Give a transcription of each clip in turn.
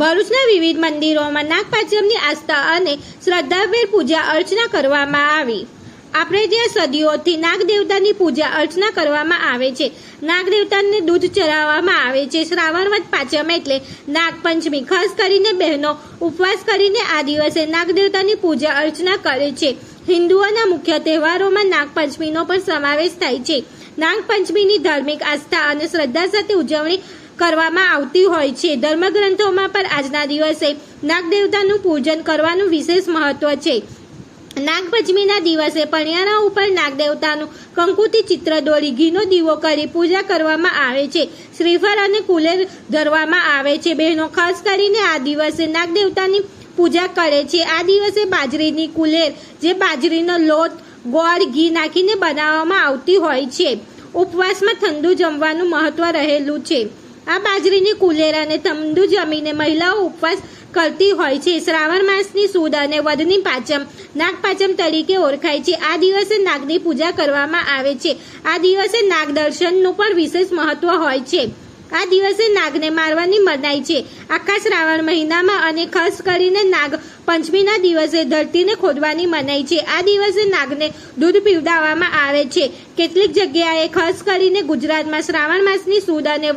ભરૂચના વિવિધ મંદિરોમાં નાગપાંચમની આસ્થા અને શ્રદ્ધાભેર પૂજા અર્ચના કરવામાં આવી. આપણે ત્યાં સદીઓથી નાગદેવતાની પૂજા અર્ચના કરવામાં આવે છે, નાગદેવતાને દૂધ ચરાવવામાં આવે છે, શ્રાવણ વધ પાંચમ એટલે નાગપંચમી. ખાસ કરીને બહેનો ઉપવાસ કરીને આ દિવસે નાગદેવતાની પૂજા અર્ચના કરે છે. હિન્દુઓના મુખ્ય તહેવારોમાં નાગપંચમીનો પણ સમાવેશ થાય છે. નાગપંચમીની ધાર્મિક આસ્થા અને શ્રદ્ધા સાથે ઉજવણી કરવામાં આવતી હોય છે. ધર્મગ્રંથોમાં પણ આજના દિવસે નાગદેવતાનું પૂજન કરવાનું વિશેષ મહત્વ છે. નાગપંચમીના દિવસે પણિયારા ઉપર નાગદેવતાનું કંકુતી ચિત્ર દોરી, ઘીનો દીવો કરી પૂજા કરવામાં આવે છે. શ્રીફળ અને કુલેર ધરવામાં આવે છે. બહેનો ખાસ કરીને આ દિવસે નાગદેવતાની પૂજા કરે છે. આ દિવસે બાજરીની કુલેર, જે બાજરીનો લોટ, ગોળ, ઘી નાખીને બનાવવામાં આવતી હોય છે. ઉપવાસમાં ઠંડુ જમવાનું મહત્વ રહેલું છે. આ બાજરીની કુલેરાને અને જમીને મહિલાઓ ઉપવાસ કરતી હોય છે. શ્રાવણ માસની સુદ અને વધની પાંચમ, નાગપાંચમ તરીકે ઓળખાય છે. આ દિવસે નાગની પૂજા કરવામાં આવે છે. આ દિવસે નાગ દર્શનનું પણ વિશેષ મહત્વ હોય છે. આ દિવસે નાગને મારવાની મનાઈ છે. આખા શ્રાવણ મહિનામાં અને ખાસ કરીને નાગ પંચમીના દિવસે ધરતીને ખોદવાની મનાઈ છે. આ દિવસે નાગને દૂધ પીવડાવવામાં આવે છે. કેટલીક જગ્યાએ ખાસ કરીને ગુજરાતમાં શ્રાવણ માસની સુદ અને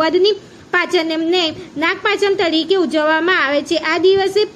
વદની પાચનને નાગપાંચમ તરીકે ઉજવવામાં આવે છે. આ દિવસે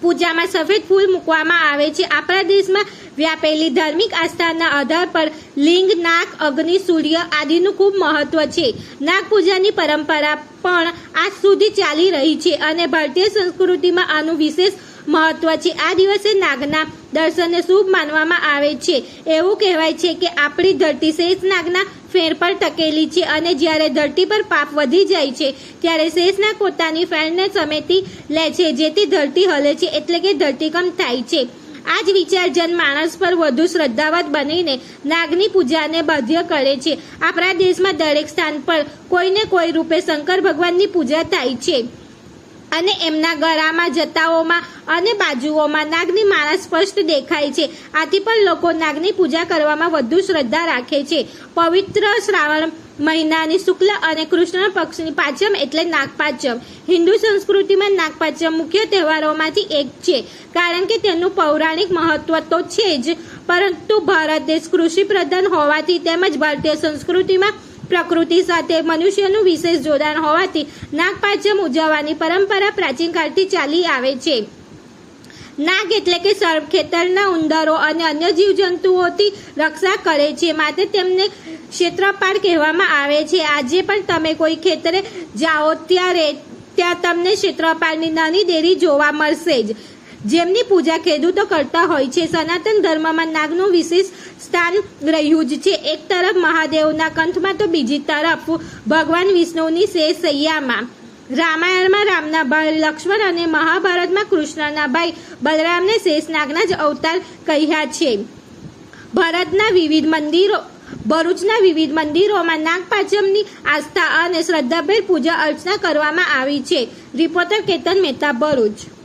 પૂજામાં સફેદ ફૂલ મૂકવામાં આવે છે. આપણા દેશમાં વ્યાપેલી ધાર્મિક આસ્થાના આધાર પર લિંગ નાગ અગ્નિ, સૂર્ય આદિનું ખૂબ મહત્વ છે. નાગપૂજાની પરંપરા પણ આજ સુધી ચાલી રહી છે અને ભારતીય સંસ્કૃતિમાં આનું વિશેષ મહત્વ છે. આ દિવસે નાગના દર્શનને શુભ માનવામાં આવે છે. એવું કહેવાય છે કે આપણી ધરતી શેષ નાગના ફેર પર ટકેલી છે અને જ્યારે ધરતી પર પાપ વધી જાય છે, ત્યારે શેષના પોતાની ફેરને સમેટી લે છે, જેથી ધરતી હલે છે એટલે કે ધરતીકંપ થાય છે. આ જ વિચાર જન માણસ પર વધુ શ્રદ્ધાવત બનીને નાગની પૂજાને બાધ્ય કરે છે. આપણા દેશમાં દરેક સ્થાન પર કોઈને કોઈ રૂપે શંકર ભગવાનની પૂજા થાય છે. અને એમના ગળામાં જતાઓમાં અને બાજુઓમાં નાગની માળા સ્પષ્ટ દેખાય છે. આથી પણ લોકો નાગની પૂજા કરવામાં વધુ શ્રદ્ધા રાખે છે. પવિત્ર શ્રાવણ મહિનાની શુક્લ અને કૃષ્ણ પક્ષની પાંચમ એટલે નાગપાંચમ. હિન્દુ સંસ્કૃતિમાં નાગપાંચમ મુખ્ય તહેવારોમાંથી એક છે. કારણ કે તેનું પૌરાણિક મહત્વ તો છે જ, પરંતુ ભારત દેશ કૃષિ પ્રધાન હોવાથી તેમજ ભારતીય સંસ્કૃતિમાં પ્રકૃતિ સાથે મનુષ્યનું વિશેષ જોડાણ હોવાથી નાગપાંચમ ઉજવવાની પરંપરા પ્રાચીન કાળથી ચાલી આવે છે. નાગ એટલે કે સર્પ ખેતરના ઉંદરો અને અન્ય જીવજંતુઓથી રક્ષા કરે છે. માટે તેમને ક્ષેત્રપાળ કહેવામાં આવે છે. આજે પણ તમે કોઈ ખેતરે જાઓ ત્યારે ત્યાં તમને ક્ષેત્રપાળની નાની દેરી જોવા મળશે જ. જેમની પૂજા ખેડૂતો કરતા હોય છે. સનાતન ધર્મમાં નાગનું વિશેષ સ્થાન રહ્યું જ છે. એક તરફ મહાદેવના કંઠમાં તો બીજી તરફ ભગવાન વિષ્ણુની શેષ સૈયામાં રામાયણમાં રામના ભાઈ લક્ષ્મણ અને મહાભારતમાં કૃષ્ણના ભાઈ બલરામને શેષનાગના જ અવતાર કહ્યા છે. ભારતના વિવિધ મંદિરો, ભરૂચના વિવિધ મંદિરોમાં નાગપાંચમની આસ્થા અને શ્રદ્ધાભેર પૂજા અર્ચના કરવામાં આવી છે. રિપોર્ટર કેતન મહેતા, ભરૂચ.